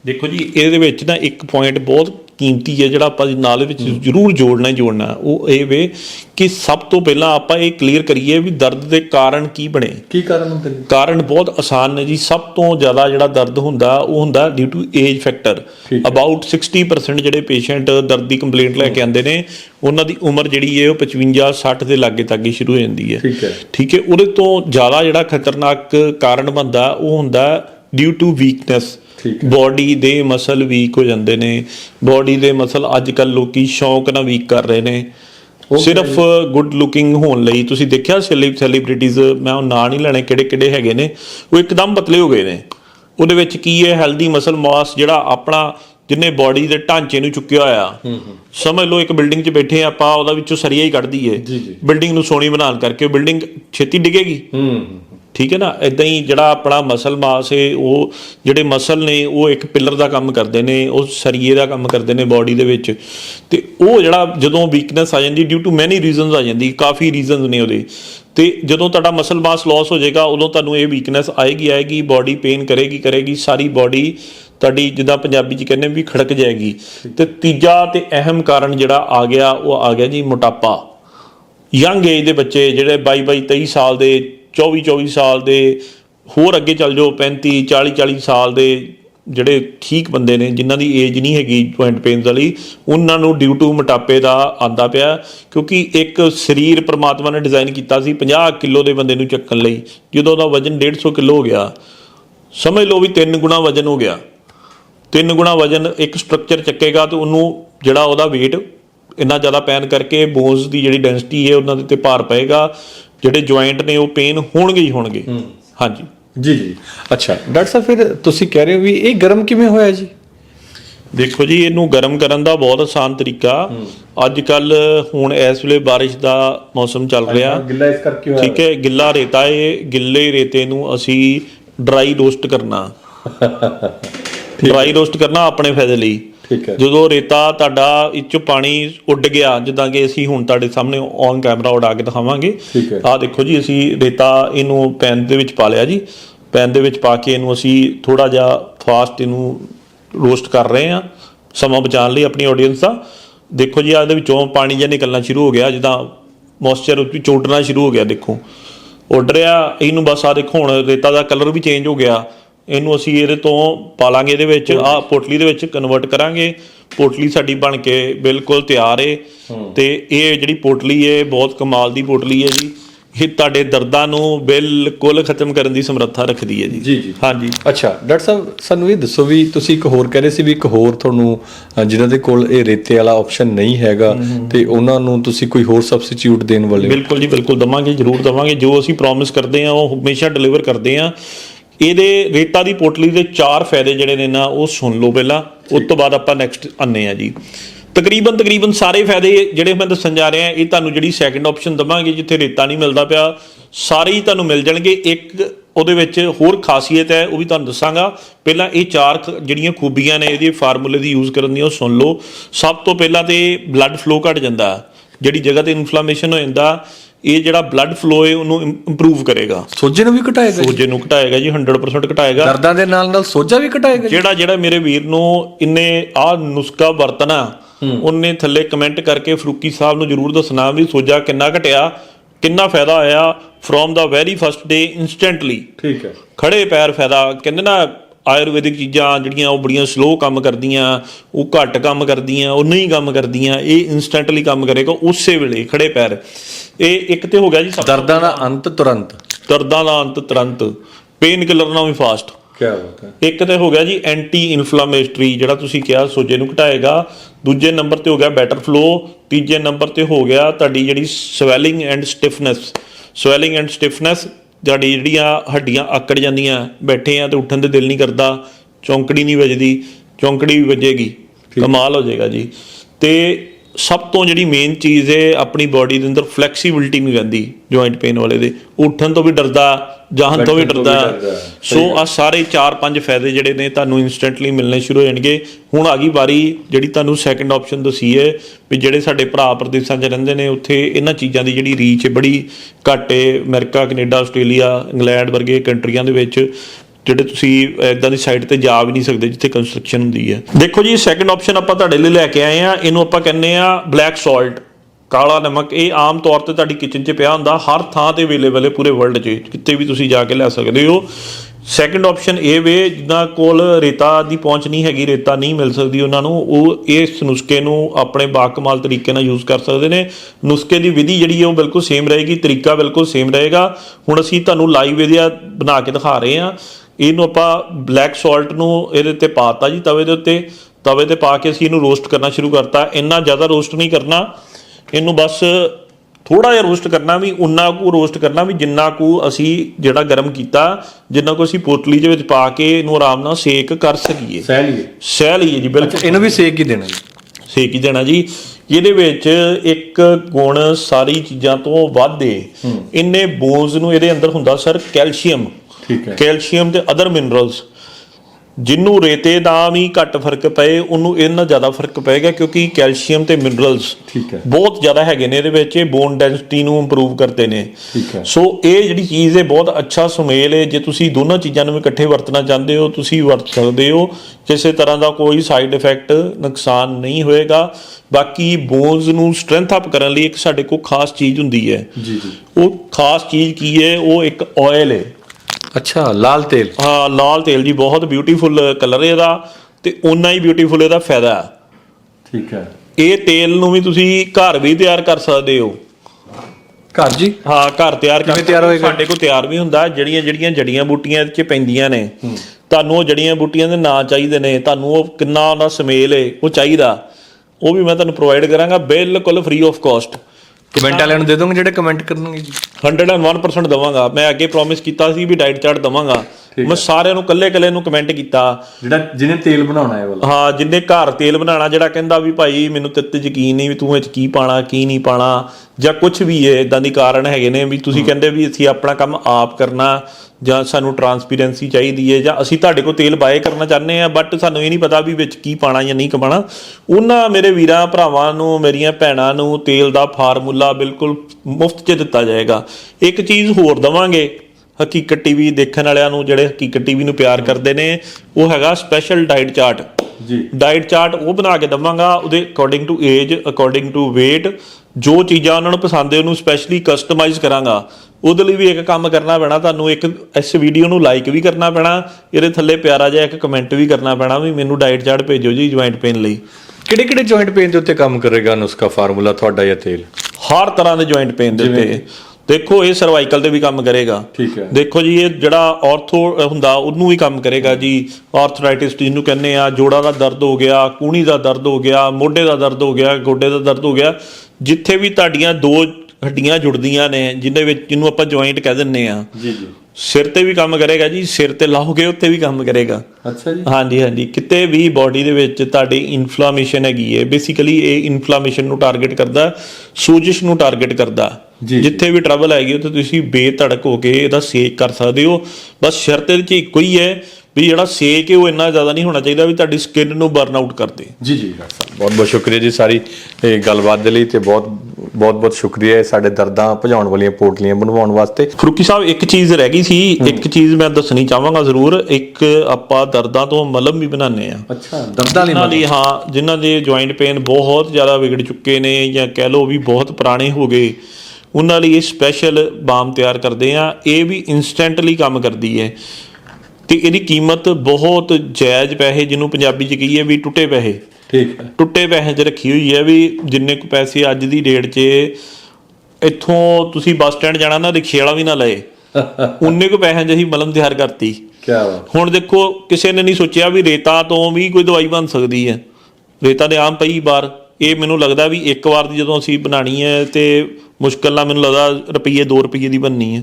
S1: ਦੇਖੋ ਜੀ ਇਹਦੇ ਵਿੱਚ ਨਾ ਇੱਕ ਪੁਆਇੰਟ ਬਹੁਤ ਕੀਮਤੀ ਹੈ ਜਿਹੜਾ ਆਪਾਂ ਨਾਲ ਵਿੱਚ ਜ਼ਰੂਰ ਜੋੜਨਾ ਹੀ ਜੋੜਨਾ ਉਹ ਇਹ ਵੇ ਕਿ ਸਭ ਤੋਂ ਪਹਿਲਾਂ ਆਪਾਂ ਇਹ ਕਲੀਅਰ ਕਰੀਏ ਵੀ ਦਰਦ ਦੇ ਕਾਰਨ ਕੀ ਬਣੇ।
S2: ਕੀ ਕਾਰਨ ਹੁੰਦੇ ਨੇ?
S1: ਕਾਰਨ ਬਹੁਤ ਆਸਾਨ ਨੇ ਜੀ। ਸਭ ਤੋਂ ਜ਼ਿਆਦਾ ਜਿਹੜਾ ਦਰਦ ਹੁੰਦਾ ਉਹ ਹੁੰਦਾ due to age factor about 60% ਜਿਹੜੇ ਪੇਸ਼ੈਂਟ ਦਰਦ ਦੀ ਕੰਪਲੇਂਟ ਲੈ ਕੇ ਆਉਂਦੇ ਨੇ ਉਹਨਾਂ ਦੀ ਉਮਰ ਜਿਹੜੀ ਹੈ ਉਹ 55 60 ਦੇ ਲਾਗੇ ਤੱਕ ਹੀ ਸ਼ੁਰੂ ਹੋ ਜਾਂਦੀ ਹੈ।
S2: ਠੀਕ ਹੈ।
S1: ਠੀਕ ਹੈ। ਉਹਦੇ ਤੋਂ ਜ਼ਿਆਦਾ ਜਿਹੜਾ ਖਤਰਨਾਕ ਕਾਰਨ ਬੰਦਾ ਉਹ ਹੁੰਦਾ ਡਿਊ ਟੂ ਵੀਕਨੈਸ ਬਾਡੀ ਦੇ ਮਸਲ ਵੀਕ ਹੋ ਜਾਂਦੇ ਨੇ। ਬਾਡੀ ਦੇ ਮਸਲ ਅੱਜ ਕੱਲ ਲੋਕੀ ਸ਼ੌਂਕ ਨਾਲ ਵੀਕ ਕਰ ਰਹੇ ਨੇ। ਸਿਰਫ ਗੁੱਡ ਲੁਕਿੰਗ ਹੋਣ ਲਈ। ਤੁਸੀਂ ਦੇਖਿਆ ਸੈਲੀਬ੍ਰਿਟੀਜ਼ ਮੈਂ ਉਹ ਨਾਂ ਨਹੀਂ ਲੈਣੇ ਕਿਹੜੇ ਕਿਹੜੇ ਹੈਗੇ ਨੇ। ਉਹ ਇੱਕਦਮ ਪਤਲੇ ਹੋ ਗਏ ਨੇ। ਉਹਦੇ ਵਿੱਚ ਕੀ ਹੈ? ਹੈਲਦੀ ਮਸਲ ਮਾਸ ਜਿਹੜਾ ਆਪਣਾ ਜਿੰਨੇ ਬਾਡੀ ਦੇ ਢਾਂਚੇ ਨੂੰ ਚੁੱਕਿਆ ਹੋਇਆ। ਸਮਝ ਲਓ ਇੱਕ ਬਿਲਡਿੰਗ 'ਚ ਬੈਠੇ ਆਪਾਂ ਉਹਦਾ ਵਿੱਚੋਂ ਸਰੀਆ ਹੀ ਕੱਢਦੀ ਏ।
S2: ਜੀ, ਜੀ।
S1: ਬਿਲਡਿੰਗ ਨੂੰ ਸੋਹਣੀ ਬਣਾਉਣ ਕਰਕੇ ਬਿਲਡਿੰਗ ਛੇਤੀ ਡਿੱਗੇਗੀ।
S2: ਹੂੰ।
S1: ਠੀਕ ਹੈ ਨਾ? ਇਦਾਂ ਹੀ ਜਿਹੜਾ ਆਪਣਾ ਮਸਲ ਮਾਸ ਹੈ ਉਹ ਜਿਹੜੇ ਮਸਲ ਨੇ, ਉਹ ਇੱਕ ਪਿਲਰ ਦਾ ਕੰਮ ਕਰਦੇ ਨੇ, ਉਹ ਸਰੀਏ ਦਾ ਕੰਮ ਕਰਦੇ ਨੇ ਬਾਡੀ ਦੇ ਵਿੱਚ। ਤੇ ਉਹ ਜਿਹੜਾ ਜਦੋਂ ਵੀਕਨੈਸ ਆ ਜਾਂਦੀ ਡਿਊ ਟੂ ਮੈਨੀ ਰੀਜ਼ਨਸ ਆ ਜਾਂਦੀ, ਕਾਫੀ ਰੀਜ਼ਨਸ ਨੇ ਉਹਦੇ। ਤੇ ਜਦੋਂ ਤੁਹਾਡਾ ਮਸਲ ਮਾਸ ਲਾਸ ਹੋ ਜਾਏਗਾ, ਉਦੋਂ ਤੁਹਾਨੂੰ ਇਹ ਵੀਕਨੈਸ ਆਏਗੀ ਆਏਗੀ ਬਾਡੀ ਪੇਨ ਕਰੇਗੀ ਕਰੇਗੀ, ਸਾਰੀ ਬਾਡੀ ਤੁਹਾਡੀ ਜਿੱਦਾਂ ਪੰਜਾਬੀ ਚ ਕਹਿੰਦੇ ਵੀ ਖੜਕ ਜਾਏਗੀ। ਤੇ ਤੀਜਾ ਤੇ ਅਹਿਮ ਕਾਰਨ ਜਿਹੜਾ ਆ ਗਿਆ, ਉਹ ਆ ਗਿਆ ਜੀ ਮੋਟਾਪਾ। ਯੰਗ ਏਜ ਦੇ ਬੱਚੇ ਜਿਹੜੇ 22 22 23 ਸਾਲ ਦੇ 24 24 ਸਾਲ ਦੇ, ਹੋਰ ਅੱਗੇ ਚੱਲ ਜਾਓ 35 40 40 ਸਾਲ ਦੇ ਜਿਹੜੇ ਠੀਕ ਬੰਦੇ ਨੇ, ਜਿਨ੍ਹਾਂ ਦੀ ਏਜ ਨਹੀਂ ਹੈਗੀ ਜੁਆਇੰਟ ਪੇਨਸ ਵਾਲੀ, ਉਹਨਾਂ ਨੂੰ ਡਿਊ ਟੂ ਮੋਟਾਪੇ ਦਾ ਆਂਦਾ ਪਿਆ, ਕਿਉਂਕਿ ਇੱਕ ਸਰੀਰ ਪ੍ਰਮਾਤਮਾ ਨੇ ਡਿਜ਼ਾਈਨ ਕੀਤਾ ਸੀ 50 ਕਿਲੋ ਦੇ ਬੰਦੇ ਨੂੰ ਚੱਕਣ ਲਈ, ਜਦੋਂ ਉਹਦਾ ਵਜ਼ਨ 150 ਕਿਲੋ ਹੋ ਗਿਆ, ਸਮਝ ਲਓ ਵੀ ਤਿੰਨ ਗੁਣਾ ਵਜ਼ਨ ਹੋ ਗਿਆ, ਤਿੰਨ ਗੁਣਾ ਵਜ਼ਨ ਇੱਕ ਸਟਰਕਚਰ ਚੱਕੇਗਾ ਤੇ ਉਹਨੂੰ ਜਿਹੜਾ ਉਹਦਾ weight ਇੰਨਾ ਜ਼ਿਆਦਾ ਪੈਣ ਕਰਕੇ ਬੋਨਸ ਦੀ ਜਿਹੜੀ ਡੈਂਸਿਟੀ ਹੈ ਉਹਨਾਂ ਦੇ ਤੇ ਭਾਰ ਪਏਗਾ ਜਿਹੜੇ ਜੁਆਇੰਟ ਨੇ ਉਹ ਪੇਨ ਹੋਣਗੇ ਹੀ ਹੋਣਗੇ। ਹਾਂਜੀ।
S2: ਜੀ ਜੀ। ਅੱਛਾ। ਡਾਕਟਰ ਸਾਹਿਬ ਫਿਰ ਤੁਸੀਂ ਕਹਿ ਰਹੇ ਹੋ ਵੀ ਇਹ ਗਰਮ ਕਿਵੇਂ ਹੋਇਆ ਜੀ?
S1: ਦੇਖੋ ਜੀ ਇਹਨੂੰ ਗਰਮ ਕਰਨ ਦਾ ਬਹੁਤ ਆਸਾਨ ਤਰੀਕਾ। ਅੱਜ ਕੱਲ ਹੁਣ ਇਸ ਵੇਲੇ ਬਾਰਿਸ਼ ਦਾ ਮੌਸਮ ਚੱਲ ਰਿਹਾ।
S2: ਗਿੱਲਾ ਇਸ ਕਰਕੇ
S1: ਠੀਕ ਹੈ ਗਿੱਲਾ ਰੇਤਾ ਹੈ ਗਿੱਲੇ ਰੇਤੇ ਨੂੰ ਅਸੀਂ ਡਰਾਈ ਰੋਸਟ ਕਰਨਾ। ਡਰਾਈ ਰੋਸਟ ਕਰਨਾ ਆਪਣੇ ਫਾਇਦੇ ਲਈ।
S2: ਠੀਕ ਹੈ।
S1: ਜਦੋਂ ਰੇਤਾ ਤੁਹਾਡਾ ਇਹ 'ਚੋਂ ਪਾਣੀ ਉੱਡ ਗਿਆ ਜਿੱਦਾਂ ਕਿ ਅਸੀਂ ਹੁਣ ਤੁਹਾਡੇ ਸਾਹਮਣੇ ਔਨ ਕੈਮਰਾ ਉਡਾ ਕੇ ਦਿਖਾਵਾਂਗੇ। ਆਹ ਦੇਖੋ ਜੀ ਅਸੀਂ ਰੇਤਾ ਇਹਨੂੰ ਪੈਨ ਦੇ ਵਿੱਚ ਪਾ ਲਿਆ ਜੀ। ਪੈਨ ਦੇ ਵਿੱਚ ਪਾ ਕੇ ਇਹਨੂੰ ਅਸੀਂ ਥੋੜਾ ਜਿਹਾ ਫਾਸਟ ਇਹਨੂੰ ਰੋਸਟ ਕਰ ਰਹੇ ਹਾਂ। ਸਮਾਂ ਬਚਾਉਣ ਲਈ ਆਪਣੀ ਆਡੀਅנס ਦਾ। ਦੇਖੋ ਜੀ ਇਹਦੇ ਵਿੱਚੋਂ ਪਾਣੀ ਜਿਹਾ ਨਿਕਲਣਾ ਸ਼ੁਰੂ ਹੋ ਗਿਆ ਜਿੱਦਾਂ ਮੋਇਸਚਰ ਉੱਤੇ ਚੋਟਣਾ ਸ਼ੁਰੂ ਹੋ ਗਿਆ ਦੇਖੋ। ਉੱਡ ਰਿਹਾ ਇਹਨੂੰ ਬਸ ਆ ਦੇਖੋ ਹੁਣ ਰੇਤਾ ਦਾ ਕਲਰ ਵੀ ਚੇਂਜ ਹੋ ਗਿਆ। ਇਹਨੂੰ ਅਸੀਂ ਇਹਦੇ ਤੋਂ ਪਾਲਾਂਗੇ ਇਹਦੇ ਵਿੱਚ ਆ ਪੋਟਲੀ ਦੇ ਵਿੱਚ ਕਨਵਰਟ ਕਰਾਂਗੇ। ਪੋਟਲੀ ਸਾਡੀ ਬਣ ਕੇ ਬਿਲਕੁਲ ਤਿਆਰ ਏ। ਤੇ ਇਹ ਜਿਹੜੀ ਪੋਟਲੀ ਏ ਬਹੁਤ ਕਮਾਲ ਦੀ ਪੋਟਲੀ ਹੈ ਜੀ। ਇਹ ਤੁਹਾਡੇ ਦਰਦਾਂ ਨੂੰ ਬਿਲਕੁਲ ਖਤਮ ਕਰਨ ਦੀ ਸਮਰੱਥਾ ਰੱਖਦੀ ਹੈ ਜੀ।
S2: ਜੀ।
S1: ਹਾਂਜੀ।
S2: ਅੱਛਾ ਡਾਕਟਰ ਸਾਹਿਬ ਸਾਨੂੰ ਇਹ ਦੱਸੋ ਵੀ ਤੁਸੀਂ ਇੱਕ ਹੋਰ ਕਹਿ ਰਹੇ ਸੀ ਵੀ ਇੱਕ ਹੋਰ ਤੁਹਾਨੂੰ ਜਿਨ੍ਹਾਂ ਦੇ ਕੋਲ ਇਹ ਰੇਤੇ ਵਾਲਾ ਆਪਸ਼ਨ ਨਹੀਂ ਹੈਗਾ ਤੇ ਉਹਨਾਂ ਨੂੰ ਤੁਸੀਂ ਕੋਈ ਹੋਰ ਸਬਸਟੀਟਿਊਟ ਦੇਣ ਵਾਲੇ।
S1: ਬਿਲਕੁਲ ਜੀ ਬਿਲਕੁਲ ਦਵਾਂਗੇ ਜਰੂਰ ਦਵਾਂਗੇ। ਜੋ ਅਸੀਂ ਪ੍ਰੋਮਿਸ ਕਰਦੇ ਆ ਉਹ ਹਮੇਸ਼ਾ ਡਿਲੀਵਰ ਕਰਦੇ ਆ। ਇਹਦੇ ਰੇਤਾ ਦੀ ਪੋਟਲੀ ਦੇ ਚਾਰ ਫਾਇਦੇ ਜਿਹੜੇ ਨੇ ਨਾ ਉਹ ਸੁਣ ਲਓ ਪਹਿਲਾਂ। ਉਸ ਤੋਂ ਬਾਅਦ ਆਪਾਂ ਨੈਕਸਟ ਆਨੇ ਆ ਜੀ। ਤਕਰੀਬਨ ਤਕਰੀਬਨ ਸਾਰੇ ਫਾਇਦੇ ਜਿਹੜੇ ਮੈਂ ਦੱਸਣ ਜਾ ਰਿਹਾ ਇਹ ਤੁਹਾਨੂੰ ਜਿਹੜੀ ਸੈਕੰਡ ਆਪਸ਼ਨ ਦਵਾਂਗੇ ਜਿੱਥੇ ਰੇਤਾ ਨਹੀਂ ਮਿਲਦਾ ਪਿਆ ਸਾਰੇ ਹੀ ਤੁਹਾਨੂੰ ਮਿਲ ਜਾਣਗੇ। ਇੱਕ ਉਹਦੇ ਵਿੱਚ ਹੋਰ ਖਾਸੀਅਤ ਹੈ ਉਹ ਵੀ ਤੁਹਾਨੂੰ ਦੱਸਾਂਗਾ। ਪਹਿਲਾਂ ਇਹ ਚਾਰ ਜਿਹੜੀਆਂ ਖੂਬੀਆਂ ਨੇ ਇਹਦੇ ਫਾਰਮੂਲੇ ਦੀ ਯੂਜ਼ ਕਰਨ ਦੀਆਂ ਉਹ ਸੁਣ ਲਓ। ਸਭ ਤੋਂ ਪਹਿਲਾਂ ਤੇ ਬਲੱਡ ਫਲੋ ਘਟ ਜਾਂਦਾ ਜਿਹੜੀ ਜਗ੍ਹਾ ਤੇ ਇਨਫਲੇਮੇਸ਼ਨ ਹੋ ਜਾਂਦਾ ਇਹ ਜਿਹੜਾ ਬਲੱਡ ਫਲੋ ਹੈ ਉਹਨੂੰ ਇੰਪਰੂਵ ਕਰੇਗਾ।
S2: ਸੋਜੇ ਨੂੰ ਵੀ ਘਟਾਏਗਾ?
S1: ਸੋਜੇ ਨੂੰ ਘਟਾਏਗਾ ਜੀ 100% ਘਟਾਏਗਾ।
S2: ਦਰਦਾਂ ਦੇ ਨਾਲ ਨਾਲ ਸੋਜਾ ਵੀ ਘਟਾਏਗਾ?
S1: ਜਿਹੜਾ ਜਿਹੜਾ ਮੇਰੇ ਵੀਰ ਨੂੰ ਇੰਨੇ ਆ ਨੁਸਖਾ ਵਰਤਣਾ ਉਹਨੇ ਥੱਲੇ ਕਮੈਂਟ ਕਰਕੇ ਫਰੂਕੀ ਸਾਹਿਬ ਨੂੰ ਜਰੂਰ ਦੱਸਣਾ ਵੀ ਸੋਜਾ ਕਿੰਨਾ ਘਟਿਆ ਕਿੰਨਾ ਫਾਇਦਾ ਹੋਇਆ from the very first day instantly
S2: ਠੀਕ ਹੈ।
S1: ਖੜੇ ਪੈਰ ਫਾਇਦਾ ਕਹਿੰਦੇ ਨਾ ਆਯੁਰਵੈਦਿਕ ਚੀਜ਼ਾਂ ਜਿਹੜੀਆਂ ਉਹ ਬੜੀਆਂ ਸਲੋ ਕੰਮ ਕਰਦੀਆਂ ਉਹ ਘੱਟ ਕੰਮ ਕਰਦੀਆਂ ਉਹ ਨਹੀਂ ਕੰਮ ਕਰਦੀਆਂ ਇਹ ਇਨਸਟੈਂਟਲੀ ਕੰਮ ਕਰੇਗਾ ਉਸੇ ਵੇਲੇ ਖੜੇ ਪੈਰ। ਇਹ ਇੱਕ ਤੇ ਹੋ ਗਿਆ ਜੀ
S2: ਦਰਦਾਂ ਦਾ ਅੰਤ ਤੁਰੰਤ।
S1: ਦਰਦਾਂ ਦਾ ਅੰਤ ਤੁਰੰਤ। ਪੇਨ ਕਿਲਰ ਨਾਲ ਵੀ ਫਾਸਟ
S2: ਕੀ ਬਾਤ ਹੈ।
S1: ਇੱਕ ਤੇ ਹੋ ਗਿਆ ਜੀ ਐਂਟੀ ਇਨਫਲੇਮੇਟਰੀ ਜਿਹੜਾ ਤੁਸੀਂ ਕਿਹਾ ਸੋਜੇ ਨੂੰ ਘਟਾਏਗਾ। ਦੂਜੇ ਨੰਬਰ ਤੇ ਹੋ ਗਿਆ ਬੈਟਰ ਫਲੋ ਤੀਜੇ ਨੰਬਰ ਤੇ ਹੋ ਗਿਆ ਤੁਹਾਡੀ ਜਿਹੜੀ swelling and stiffness swelling and stiffness ਤੁਹਾਡੀ ਜਿਹੜੀਆਂ ਹੱਡੀਆਂ ਆਕੜ ਜਾਂਦੀਆਂ ਬੈਠੇ ਆ ਤੇ ਉੱਠਣ ਦੇ ਦਿਲ ਨਹੀਂ ਕਰਦਾ ਚੌਂਕੜੀ ਨਹੀਂ ਵੱਜਦੀ ਚੌਂਕੜੀ ਵੀ ਵੱਜੇਗੀ ਕਮਾਲ ਹੋ ਜਾਏਗਾ ਜੀ। ਤੇ ਸਭ ਤੋਂ ਜਿਹੜੀ ਮੇਨ ਚੀਜ਼ ਹੈ ਆਪਣੀ ਬਾਡੀ ਦੇ ਅੰਦਰ ਫਲੈਕਸੀਬਿਲਟੀ ਨਹੀਂ ਰਹਿੰਦੀ ਜੁਆਇੰਟ ਪੇਨ ਵਾਲੇ ਦੇ। ਉੱਠਣ ਤੋਂ ਵੀ ਡਰਦਾ ਜਾਹਨ ਤੋਂ ਵੀ ਡਰਦਾ। ਸੋ ਆ ਸਾਰੇ 4-5 ਫਾਇਦੇ ਜਿਹੜੇ ਨੇ ਤੁਹਾਨੂੰ ਇਨਸਟੈਂਟਲੀ ਮਿਲਣੇ ਸ਼ੁਰੂ ਹੋ ਜਾਣਗੇ। ਹੁਣ ਆ ਗਈ ਵਾਰੀ ਜਿਹੜੀ ਤੁਹਾਨੂੰ ਸੈਕੰਡ ਆਪਸ਼ਨ ਦਸੀ ਹੈ ਵੀ ਜਿਹੜੇ ਸਾਡੇ ਭਰਾ ਪ੍ਰਦੇਸ਼ਾਂ 'ਚ ਰਹਿੰਦੇ ਨੇ ਉੱਥੇ ਇਹਨਾਂ ਚੀਜ਼ਾਂ ਦੀ ਜਿਹੜੀ ਰੀਚ ਬੜੀ ਘੱਟ ਹੈ। ਅਮਰੀਕਾ ਕੈਨੇਡਾ ਆਸਟ੍ਰੇਲੀਆ ਇੰਗਲੈਂਡ ਵਰਗੇ ਕੰਟਰੀਆਂ ਦੇ ਵਿੱਚ। ਜਿਹੜੇ ਤੁਸੀਂ ਇਦਾਂ ਦੀ ਸਾਈਟ ਤੇ ਜਾ ਵੀ ਨਹੀਂ ਸਕਦੇ ਜਿੱਥੇ ਕੰਸਟਰਕਸ਼ਨ ਹੁੰਦੀ ਹੈ। ਦੇਖੋ ਜੀ ਸੈਕੰਡ ਆਪਸ਼ਨ ਆਪਾਂ ਤੁਹਾਡੇ ਲਈ ਲੈ ਕੇ ਆਏ ਆ ਇਹਨੂੰ ਆਪਾਂ ਕਹਿੰਦੇ ਆ ਬਲੈਕ ਸਾਲਟ ਕਾਲਾ ਨਮਕ। ਇਹ ਆਮ ਤੌਰ ਤੇ ਤੁਹਾਡੀ ਕਿਚਨ 'ਚ ਪਿਆ ਹੁੰਦਾ। ਹਰ ਥਾਂ ਤੇ ਅਵੇਲੇਬਲ ਹੈ ਪੂਰੇ ਵਰਲਡ 'ਚ। ਕਿਤੇ ਵੀ ਤੁਸੀਂ ਜਾ ਕੇ ਲੈ ਸਕਦੇ ਹੋ। ਸੈਕੰਡ ਆਪਸ਼ਨ ਇਹ ਵੇ ਜਿੱਦਾਂ ਕੋਲ ਰੇਤਾ ਦੀ ਪਹੁੰਚ ਨਹੀਂ ਹੈਗੀ, ਰੇਤਾ ਨਹੀਂ ਮਿਲ ਸਕਦੀ ਉਹਨਾਂ ਨੂੰ, ਉਹ ਇਸ ਨੁਸਖੇ ਨੂੰ ਆਪਣੇ ਬਾਕਮਾਲ ਤਰੀਕੇ ਨਾਲ ਯੂਜ਼ ਕਰ ਸਕਦੇ ਨੇ। ਨੁਸਖੇ ਦੀ ਵਿਧੀ ਜਿਹੜੀ ਹੈ ਉਹ ਬਿਲਕੁਲ ਸੇਮ ਰਹੇਗੀ, ਤਰੀਕਾ ਬਿਲਕੁਲ ਸੇਮ ਰਹੇਗਾ। ਹੁਣ ਅਸੀਂ ਤੁਹਾਨੂੰ ਲਾਈਵ ਇਹਦਾ ਬਣਾ ਕੇ ਦਿਖਾ ਰਹੇ ਹਾਂ। ਇਹਨੂੰ ਆਪਾਂ ਬਲੈਕ ਸਾਲਟ ਨੂੰ ਇਹਦੇ ਤੇ ਪਾਤਾ ਜੀ ਤਵੇ ਦੇ ਉੱਤੇ। ਤਵੇ ਤੇ ਪਾ ਕੇ ਅਸੀਂ ਇਹਨੂੰ ਰੋਸਟ ਕਰਨਾ ਸ਼ੁਰੂ ਕਰਤਾ। ਇੰਨਾ ਜ਼ਿਆਦਾ ਰੋਸਟ ਨਹੀਂ ਕਰਨਾ। ਇਹਨੂੰ ਬਸ ਥੋੜਾ ਜਿਹਾ ਰੋਸਟ ਕਰਨਾ ਵੀ ਉਨਾ ਕੁ ਰੋਸਟ ਕਰਨਾ ਵੀ ਜਿੰਨਾ ਕੁ ਅਸੀਂ ਜਿਹੜਾ ਗਰਮ ਕੀਤਾ ਜਿੰਨਾ ਕੁ ਅਸੀਂ ਪੋਟਲੀ ਦੇ ਵਿੱਚ ਪਾ ਕੇ ਇਹਨੂੰ ਆਰਾਮ ਨਾਲ ਸੇਕ ਕਰ ਸਕੀਏ।
S2: ਸਹਿ ਲਈਏ।
S1: ਸਹਿ ਲਈਏ ਜੀ ਬਿਲਕੁਲ।
S2: ਇਹਨੂੰ ਵੀ ਸੇਕ ਹੀ ਦੇਣਾ ਜੀ।
S1: ਸੇਕ ਹੀ ਦੇਣਾ ਜੀ। ਇਹਦੇ ਵਿੱਚ ਇੱਕ ਗੁਣ ਸਾਰੀ ਚੀਜ਼ਾਂ ਤੋਂ ਵੱਧ ਏ। ਇੰਨੇ ਬੋਨਸ ਨੂੰ ਇਹਦੇ ਅੰਦਰ ਹੁੰਦਾ ਸਰ ਕੈਲਸ਼ੀਅਮ।
S2: ਠੀਕ ਹੈ।
S1: ਕੈਲਸ਼ੀਅਮ ਤੇ ਅਦਰ ਮਿਨਰਲਸ ਜਿੰਨੂੰ ਰੇਤੇ ਦਾ ਵੀ ਘੱਟ ਫ਼ਰਕ ਪਏ ਉਹਨੂੰ ਇਹਨਾਂ ਜ਼ਿਆਦਾ ਫ਼ਰਕ ਪਏਗਾ ਕਿਉਂਕਿ ਕੈਲਸ਼ੀਅਮ ਤੇ ਮਿਨਰਲਸ
S2: ਠੀਕ ਹੈ।
S1: ਬਹੁਤ ਜ਼ਿਆਦਾ ਹੈਗੇ ਨੇ ਇਹਦੇ ਵਿੱਚ ਇਹ ਬੋਨ ਡੈਂਸਿਟੀ ਨੂੰ ਇੰਪਰੂਵ ਕਰਦੇ ਨੇ।
S2: ਠੀਕ ਹੈ।
S1: ਸੋ ਇਹ ਜਿਹੜੀ ਚੀਜ਼ ਹੈ ਬਹੁਤ ਅੱਛਾ ਸੁਮੇਲ ਹੈ। ਜੇ ਤੁਸੀਂ ਦੋਨਾਂ ਚੀਜ਼ਾਂ ਨੂੰ ਇਕੱਠੇ ਵਰਤਣਾ ਚਾਹੁੰਦੇ ਹੋ ਤੁਸੀਂ ਵਰਤ ਸਕਦੇ ਹੋ। ਕਿਸੇ ਤਰ੍ਹਾਂ ਦਾ ਕੋਈ ਸਾਈਡ ਇਫੈਕਟ ਨੁਕਸਾਨ ਨਹੀਂ ਹੋਏਗਾ। ਬਾਕੀ ਬੋਨਸ ਨੂੰ ਸਟਰੈਂਥ ਅਪ ਕਰਨ ਲਈ ਇੱਕ ਸਾਡੇ ਕੋਲ ਖਾਸ ਚੀਜ਼ ਹੁੰਦੀ ਹੈ।
S2: ਜੀ ਜੀ।
S1: ਉਹ ਖਾਸ ਚੀਜ਼ ਕੀ ਹੈ? ਉਹ ਇੱਕ ਆਇਲ ਹੈ।
S2: ਅੱਛਾ ਲਾਲ ਤੇਲ।
S1: ਹਾਂ ਲਾਲ ਤੇਲ ਜੀ ਬਹੁਤ ਬਿਊਟੀਫੁਲ ਕਲਰ ਇਹਦਾ ਤੇ ਓਨਾ ਹੀ ਬਿਊਟੀਫੁਲ ਇਹਦਾ ਫਾਇਦਾ
S2: ਠੀਕ ਹੈ।
S1: ਇਹ ਤੇਲ ਨੂੰ ਵੀ ਤੁਸੀਂ ਘਰ ਵੀ ਤਿਆਰ ਕਰ ਸਕਦੇ ਹੋ।
S2: ਘਰ ਜੀ?
S1: ਹਾਂ ਘਰ ਤਿਆਰ ਕਰ
S2: ਕਿਵੇਂ ਤਿਆਰ ਹੋਏਗਾ?
S1: ਸਾਡੇ ਕੋਲ ਤਿਆਰ ਵੀ ਹੁੰਦਾ ਜਿਹੜੀਆਂ ਜਿਹੜੀਆਂ ਜੜੀਆਂ ਬੂਟੀਆਂ ਇਹਦੇ ਚ ਪੈਂਦੀਆਂ ਨੇ। ਤੁਹਾਨੂੰ ਉਹ ਜੜੀਆਂ ਬੂਟੀਆਂ ਦੇ ਨਾਂ ਚਾਹੀਦੇ ਨੇ ਤੁਹਾਨੂੰ ਉਹ ਕਿੰਨਾ ਉਹਦਾ ਸਮੇਲ ਹੈ ਉਹ ਚਾਹੀਦਾ। ਉਹ ਵੀ ਮੈਂ ਤੁਹਾਨੂੰ ਪ੍ਰੋਵਾਈਡ ਕਰਾਂਗਾ ਬਿਲਕੁਲ ਫ੍ਰੀ ਆਫ ਕਾਸਟ
S2: ਕਮੈਂਟ ਵਾਲਿਆਂ ਨੂੰ ਦੇ ਦੋਗੇ ਜਿਹੜੇ ਕਮੈਂਟ ਕਰਨਗੇ ਜੀ?
S1: 101% ਦਵਾਂਗਾ। ਮੈਂ ਅੱਗੇ ਪ੍ਰੋਮਿਸ ਕੀਤਾ ਸੀ ਵੀ ਡਾਈਟ ਚਾਰਟ ਦਵਾਂਗਾ। ਮੈਂ ਸਾਰਿਆਂ ਨੂੰ ਕੱਲੇ ਕੱਲੇ ਨੂੰ ਕਮੈਂਟ ਕੀਤਾ।
S2: ਜਿਹੜਾ ਜਿਹਨੇ ਤੇਲ ਬਣਾਉਣਾ ਹੈ ਵਾਲਾ।
S1: ਹਾਂ ਜਿੰਨੇ ਘਰ ਤੇਲ ਬਣਾਉਣਾ ਜਿਹੜਾ ਕਹਿੰਦਾ ਵੀ ਭਾਈ ਮੈਨੂੰ ਤੇਰੇ ਤੇ ਯਕੀਨ ਨਹੀਂ ਵੀ ਤੂੰ ਇਹ ਚ ਕੀ ਪਾਣਾ ਕੀ ਨਹੀਂ ਪਾਣਾ ਜਾਂ ਕੁਝ ਵੀ ਹੈ ਇਦਾਂ ਦੀ ਕਾਰਨ ਹੈਗੇ ਨੇ ਵੀ ਤੁਸੀਂ ਕਹਿੰਦੇ ਵੀ ਅਸੀਂ ਆਪਣਾ ਕੰਮ ਆਪ ਕਰਨਾ। ਜਾਂ ਸਾਨੂੰ ਟਰਾਂਸਪੇਰੈਂਸੀ ਚਾਹੀਦੀ ਹੈ ਜਾਂ ਅਸੀਂ ਤੁਹਾਡੇ ਕੋਲ ਤੇਲ ਬਾਏ ਕਰਨਾ ਚਾਹੁੰਦੇ ਆ ਬਟ ਸਾਨੂੰ ਇਹ ਨਹੀਂ ਪਤਾ ਵੀ ਵਿੱਚ ਕੀ ਪਾਣਾ ਜਾਂ ਨਹੀਂ ਪਾਣਾ ਉਹਨਾਂ ਮੇਰੇ ਵੀਰਾਂ ਭਰਾਵਾਂ ਨੂੰ ਮੇਰੀਆਂ ਭੈਣਾਂ ਨੂੰ ਤੇਲ ਦਾ ਫਾਰਮੂਲਾ ਬਿਲਕੁਲ ਮੁਫਤ 'ਚ ਦਿੱਤਾ ਜਾਏਗਾ। ਇੱਕ ਚੀਜ਼ ਹੋਰ ਦਵਾਂਗੇ ਹਕੀਕਤ ਟੀਵੀ ਦੇਖਣ ਵਾਲਿਆਂ ਨੂੰ ਜਿਹੜੇ ਹਕੀਕਤ ਟੀਵੀ ਨੂੰ ਪਿਆਰ ਕਰਦੇ ਨੇ ਉਹ ਹੈਗਾ ਸਪੈਸ਼ਲ ਡਾਈਟ ਚਾਰਟ
S2: ਜੀ।
S1: ਡਾਈਟ ਚਾਰਟ ਉਹ ਬਣਾ ਕੇ ਦਵਾਂਗਾ ਉਹਦੇ according to age according to weight ਜੋ ਚੀਜ਼ਾਂ ਉਹਨਾਂ ਨੂੰ ਪਸੰਦ ਹੈ ਉਹਨੂੰ ਸਪੈਸ਼ਲੀ ਕਸਟਮਾਈਜ਼ ਕਰਾਂਗਾ। ਉਹਦੇ ਲਈ ਵੀ ਇੱਕ ਕੰਮ ਕਰਨਾ ਪੈਣਾ ਤੁਹਾਨੂੰ ਇੱਕ ਇਸ ਵੀਡੀਓ ਨੂੰ ਲਾਈਕ ਵੀ ਕਰਨਾ ਪੈਣਾ ਇਹਦੇ ਥੱਲੇ ਪਿਆਰਾ ਜਿਹਾ ਇੱਕ ਕਮੈਂਟ ਵੀ ਕਰਨਾ ਪੈਣਾ ਵੀ ਮੈਨੂੰ ਡਾਈਟ ਚਾਰਟ ਭੇਜੋ ਜੀ ਜੁਆਇੰਟ ਪੇਨ ਲਈ।
S2: ਕਿਹੜੇ ਕਿਹੜੇ ਜੁਆਇੰਟ ਪੇਨ ਦੇ ਉੱਤੇ ਕੰਮ ਕਰੇਗਾ ਨੁਸਖਾ ਫਾਰਮੂਲਾ ਤੁਹਾਡਾ ਜਾਂ ਤੇਲ?
S1: ਹਰ ਤਰ੍ਹਾਂ ਦੇ ਜੁਆਇੰਟ ਪੇਨ ਦੇ ਉੱਤੇ। ਦੇਖੋ ਇਹ ਸਰਵਾਈਕਲ ਤੇ ਵੀ ਕੰਮ ਕਰੇਗਾ।
S2: ਠੀਕ ਹੈ।
S1: ਦੇਖੋ ਜੀ ਇਹ ਜਿਹੜਾ ਆਰਥੋ ਹੁੰਦਾ ਉਹਨੂੰ ਵੀ ਕੰਮ ਕਰੇਗਾ ਜੀ। ਆਰਥਰਾਈਟਿਸ ਜਿਹਨੂੰ ਕਹਿੰਦੇ ਆ ਜੋੜਾਂ ਦਾ ਦਰਦ ਹੋ ਗਿਆ ਕੂਹਣੀ ਦਾ ਦਰਦ ਹੋ ਗਿਆ ਮੋਢੇ ਦਾ ਦਰਦ ਹੋ ਗਿਆ ਗੋਡੇ ਦਾ ਦਰਦ ਹੋ ਗਿਆ। ਜਿੱਥੇ ਵੀ ਤੁਹਾਡੀਆਂ ਦੋ ਹੱਡੀਆਂ ਜੁੜਦੀਆਂ ਨੇ ਜਿੰਦੇ ਵਿੱਚ ਜਿਹਨੂੰ ਆਪਾਂ ਜੁਆਇੰਟ ਕਹਿ ਦਿੰਨੇ ਆ
S2: ਜੀ ਜੀ।
S1: ਸਿਰ ਤੇ ਵੀ ਕੰਮ ਕਰੇਗਾ ਜੀ ਸਿਰ ਤੇ ਲਾਓਗੇ ਉੱਥੇ ਵੀ ਕੰਮ ਕਰੇਗਾ।
S2: ਅੱਛਾ ਜੀ।
S1: ਹਾਂਜੀ ਹਾਂਜੀ। ਕਿਤੇ ਵੀ ਬਾਡੀ ਦੇ ਵਿੱਚ ਤੁਹਾਡੀ ਇਨਫਲੇਮੇਸ਼ਨ ਹੈਗੀ ਹੈ ਬੇਸਿਕਲੀ ਇਹ ਇਨਫਲੇਮੇਸ਼ਨ ਨੂੰ ਟਾਰਗੇਟ ਕਰਦਾ ਸੋਜਿਸ਼ ਨੂੰ ਟਾਰਗੇਟ ਕਰਦਾ। ਜਿੱਥੇ ਵੀ ਟਰਬਲ ਹੈਗੀ ਉੱਥੇ ਤੁਸੀਂ ਬੇਧੜਕ ਹੋ ਕੇ ਇਹਦਾ ਸੇਕ ਕਰ ਸਕਦੇ ਹੋ। ਬਸ ਸ਼ਰਤ ਇਹਦੇ ਚ ਇੱਕੋ ਹੀ ਹੈ ਵੀ ਜਿਹੜਾ ਸੇਕ ਹੈ ਉਹ ਇੰਨਾ ਜ਼ਿਆਦਾ ਨਹੀਂ ਹੋਣਾ ਚਾਹੀਦਾ ਵੀ ਤੁਹਾਡੀ ਸਕਿਨ ਨੂੰ ਬਰਨ ਆਊਟ ਕਰ ਦੇ।
S2: ਜੀ ਜੀ। ਡਾਕਟਰ ਸਾਹਿਬ ਬਹੁਤ ਬਹੁਤ ਸ਼ੁਕਰੀਆ ਜੀ ਸਾਰੀ ਇਹ ਗੱਲਬਾਤ ਦੇ ਲਈ ਤੇ ਬਹੁਤ ਬਹੁਤ ਬਹੁਤ ਸ਼ੁਕਰੀਆ ਸਾਡੇ ਦਰਦਾਂ ਭਜਾਉਣ ਵਾਲੀਆਂ ਪੋਟਲੀਆਂ ਬਣਵਾਉਣ ਵਾਸਤੇ।
S1: ਫਰੂਕੀ ਸਾਹਿਬ ਇੱਕ ਚੀਜ਼ ਰਹਿ ਗਈ ਸੀ ਇੱਕ ਚੀਜ਼ ਮੈਂ ਦੱਸਣੀ ਚਾਹਾਂਗਾ ਜ਼ਰੂਰ ਇੱਕ ਆਪਾਂ ਦਰਦਾਂ ਤੋਂ ਮਲਮ ਵੀ ਬਣਾਉਂਦੇ ਆ
S2: ਅੱਛਾ ਦਰਦਾਂ
S1: ਜਿਨ੍ਹਾਂ ਦੀ ਹਾਂ ਜਿਨ੍ਹਾਂ ਦੇ ਜੁਆਇੰਟ ਪੇਨ ਬਹੁਤ ਜ਼ਿਆਦਾ ਵਿਗੜ ਚੁੱਕੇ ਨੇ ਜਾਂ ਕਹਿ ਲਓ ਵੀ ਬਹੁਤ ਪੁਰਾਣੇ ਹੋ ਗਏ ਉਹਨਾਂ ਲਈ ਇਹ ਸਪੈਸ਼ਲ ਬਾਮ ਤਿਆਰ ਕਰਦੇ ਆ ਇਹ ਵੀ ਇਨਸਟੈਂਟਲੀ ਕੰਮ ਕਰਦੀ ਹੈ। ਤੇ ਇਹਦੀ ਕੀਮਤ ਬਹੁਤ ਜਾਇਜ਼ ਪੈਸੇ ਜਿਹਨੂੰ ਪੰਜਾਬੀ ਚ ਕਹੀਏ ਵੀ ਟੁੱਟੇ ਪੈਸੇ।
S2: ਠੀਕ ਹੈ।
S1: ਟੁੱਟੇ ਪੈਸੇ 'ਚ ਰੱਖੀ ਹੋਈ ਹੈ ਵੀ ਜਿੰਨੇ ਕੁ ਪੈਸੇ ਅੱਜ ਦੀ ਡੇਟ 'ਚ ਇੱਥੋਂ ਤੁਸੀਂ ਬੱਸ ਸਟੈਂਡ ਜਾਣਾ ਨਾ ਰਿਕਸ਼ੇ ਵਾਲਾ ਵੀ ਨਾ ਲਏ। ਉਨੇ ਕੁ ਪੈਸਿਆਂ 'ਚ ਅਸੀਂ ਮਲਮ ਤਿਆਰ ਕਰਤੀ।
S2: ਕੀ ਬਾਤ।
S1: ਹੁਣ ਦੇਖੋ ਕਿਸੇ ਨੇ ਨਹੀਂ ਸੋਚਿਆ ਵੀ ਰੇਤਾ ਤੋਂ ਵੀ ਕੋਈ ਦਵਾਈ ਬਣ ਸਕਦੀ ਹੈ। ਰੇਤਾ ਦੇ ਆਮ ਪਈ ਬਾਰ ਇਹ ਮੈਨੂੰ ਲੱਗਦਾ ਵੀ ਇੱਕ ਵਾਰ ਦੀ ਜਦੋਂ ਅਸੀਂ ਬਣਾਣੀ ਹੈ ਤੇ ਮੁਸ਼ਕਲ ਨਾਲ ਮੈਨੂੰ ਲੱਗਦਾ ਰੁਪਈਏ 2 ਰੁਪਈਏ ਦੀ ਬਣਨੀ ਹੈ।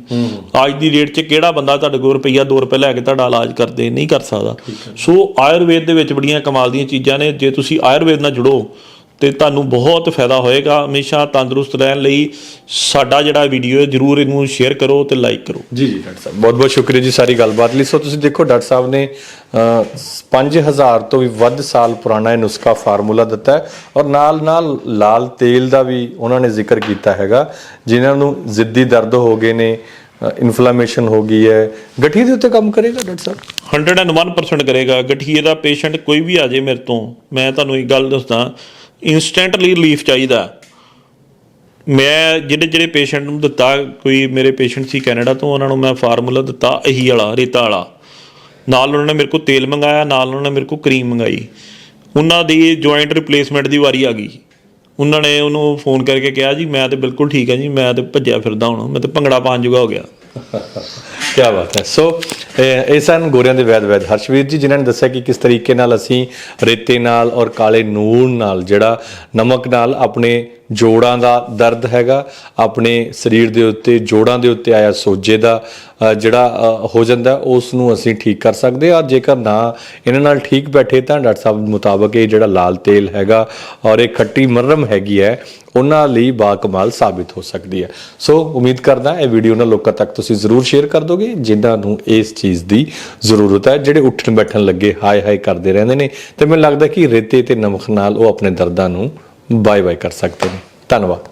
S1: ਅੱਜ ਦੀ ਰੇਟ 'ਚ ਕਿਹੜਾ ਬੰਦਾ ਤੁਹਾਡੇ ਕੋਲ ਰੁਪਈਆ 2 ਰੁਪਏ ਲੈ ਕੇ ਤੁਹਾਡਾ ਇਲਾਜ ਕਰਦੇ ਨਹੀਂ ਕਰ ਸਕਦਾ। ਸੋ ਆਯੁਰਵੇਦ ਦੇ ਵਿੱਚ ਬੜੀਆਂ ਕਮਾਲ ਦੀਆਂ ਚੀਜ਼ਾਂ ਨੇ। ਜੇ ਤੁਸੀਂ ਆਯੁਰਵੇਦ ਨਾਲ ਜੁੜੋ ਤੇ ਤੁਹਾਨੂੰ ਬਹੁਤ ਫਾਇਦਾ ਹੋਏਗਾ। ਹਮੇਸ਼ਾ ਤੰਦਰੁਸਤ ਰਹਿਣ ਲਈ ਸਾਡਾ ਜਿਹੜਾ ਵੀਡੀਓ ਹੈ ਜਰੂਰ ਇਹਨੂੰ ਸ਼ੇਅਰ ਕਰੋ ਤੇ ਲਾਈਕ ਕਰੋ।
S2: ਜੀ ਜੀ ਡਾਕਟਰ ਸਾਹਿਬ ਬਹੁਤ ਬਹੁਤ ਸ਼ੁਕਰੀਆ ਜੀ ਸਾਰੀ ਗੱਲਬਾਤ ਲਈ। ਸੋ ਤੁਸੀਂ ਦੇਖੋ ਡਾਕਟਰ ਸਾਹਿਬ ਨੇ ਅ, 5000 ਤੋਂ ਵੀ ਵੱਧ ਸਾਲ ਪੁਰਾਣਾ ਇਹ ਨੁਸਖਾ ਫਾਰਮੂਲਾ ਦਿੱਤਾ ਹੈ ਔਰ ਨਾਲ ਨਾਲ ਲਾਲ ਤੇਲ ਦਾ ਵੀ ਉਹਨਾਂ ਨੇ ਜ਼ਿਕਰ ਕੀਤਾ ਹੈਗਾ ਜਿਨ੍ਹਾਂ ਨੂੰ ਜ਼ਿੱਦੀ ਦਰਦ ਹੋ ਗਏ ਨੇ ਇਨਫਲੇਮੇਸ਼ਨ ਹੋ ਗਈ ਹੈ। ਗਠੀਏ ਦੇ ਉੱਤੇ ਕੰਮ ਕਰੇਗਾ ਡਾਕਟਰ ਸਾਹਿਬ?
S1: 101% ਕਰੇਗਾ। ਗਠੀਏ ਦਾ ਪੇਸ਼ੈਂਟ ਕੋਈ ਵੀ ਆ ਜੇ ਮੇਰੇ ਤੋਂ ਮੈਂ ਤੁਹਾਨੂੰ ਇੱਕ ਗੱਲ ਦੱਸਦਾ ਇਨਸਟੈਂਟਲੀ ਰਿਲੀਫ ਚਾਹੀਦਾ। ਮੈਂ ਜਿਹੜੇ ਜਿਹੜੇ ਪੇਸ਼ੈਂਟ ਨੂੰ ਦਿੱਤਾ, ਕੋਈ ਮੇਰੇ ਪੇਸ਼ੈਂਟ ਸੀ ਕੈਨੇਡਾ ਤੋਂ, ਉਹਨਾਂ ਨੂੰ ਮੈਂ ਫਾਰਮੂਲਾ ਦਿੱਤਾ, ਇਹੀ ਵਾਲਾ, ਰੇਤਾ ਵਾਲਾ। ਨਾਲ ਉਹਨਾਂ ਨੇ ਮੇਰੇ ਕੋਲ ਤੇਲ ਮੰਗਾਇਆ, ਨਾਲ ਉਹਨਾਂ ਨੇ ਮੇਰੇ ਕੋਲ ਕਰੀਮ ਮੰਗਾਈ। ਉਹਨਾਂ ਦੀ ਜੁਆਇੰਟ ਰਿਪਲੇਸਮੈਂਟ ਦੀ ਵਾਰੀ ਆ ਗਈ। ਉਹਨਾਂ ਨੇ ਉਹਨੂੰ ਫੋਨ ਕਰਕੇ ਕਿਹਾ ਜੀ, ਮੈਂ ਤੇ ਬਿਲਕੁਲ ਠੀਕ ਹਾਂ ਜੀ, ਮੈਂ ਤੇ ਭੱਜਿਆ ਫਿਰਦਾ ਹੁਣ, ਮੈਂ ਤੇ ਭੰਗੜਾ ਪਾਣ ਜੁਗਾ ਹੋ ਗਿਆ।
S2: ਕੀ ਬਾਤ ਹੈ। ਸੋ ਇਹ ਇਹ ਸਨ ਗੋਰਿਆਂ ਦੇ ਵੈਦ ਵੈਦ। ਹਰਸ਼ਵੀਰ ਜੀ, ਜਿਨ੍ਹਾਂ ਨੇ ਦੱਸਿਆ ਕਿ ਕਿਸ ਤਰੀਕੇ ਨਾਲ ਅਸੀਂ ਰੇਤੇ ਨਾਲ ਔਰ ਕਾਲੇ ਨੂਣ ਨਾਲ, ਜਿਹੜਾ ਨਮਕ ਨਾਲ ਆਪਣੇ ਜੋੜਾਂ ਦਾ ਦਰਦ ਹੈਗਾ, ਆਪਣੇ ਸਰੀਰ ਦੇ ਉੱਤੇ, ਜੋੜਾਂ ਦੇ ਉੱਤੇ ਆਇਆ ਸੋਜੇ ਦਾ ਜਿਹੜਾ ਹੋ ਜਾਂਦਾ ਉਸ ਨੂੰ ਅਸੀਂ ਠੀਕ ਕਰ ਸਕਦੇ ਹਾਂ। ਜੇਕਰ ਨਾ ਇਹਨਾਂ ਨਾਲ ਠੀਕ ਬੈਠੇ ਤਾਂ ਡਾਕਟਰ ਸਾਹਿਬ ਮੁਤਾਬਕ ਇਹ ਜਿਹੜਾ ਲਾਲ ਤੇਲ ਹੈਗਾ ਔਰ ਇਹ ਖੱਟੀ ਮਰਮ ਹੈਗੀ ਹੈ, ਉਹਨਾਂ ਲਈ ਬਾਕਮਾਲ ਸਾਬਿਤ ਹੋ ਸਕਦੀ ਹੈ। ਸੋ ਉਮੀਦ ਕਰਦਾ ਇਹ ਵੀਡੀਓ ਨਾਲ ਲੋਕਾਂ ਤੱਕ ਤੁਸੀਂ ਜ਼ਰੂਰ ਸ਼ੇਅਰ ਕਰ ਦੋਗੇ, ਜਿਨ੍ਹਾਂ ਨੂੰ ਇਸ ਚੀਜ਼ ਦੀ ਜ਼ਰੂਰਤ ਹੈ। ਜਿਹੜੇ ਉੱਠਣ ਬੈਠਣ ਲੱਗੇ ਹਾਏ ਹਾਏ ਕਰਦੇ ਰਹਿੰਦੇ ਨੇ, ਤੇ ਮੈਨੂੰ ਲੱਗਦਾ ਕਿ ਰੇਤੇ ਤੇ ਨਮਕ ਨਾਲ ਉਹ ਆਪਣੇ ਦਰਦਾਂ ਨੂੰ ਬਾਏ ਬਾਏ ਕਰ ਸਕਦੇ ਨੇ ਧੰਨਵਾਦ।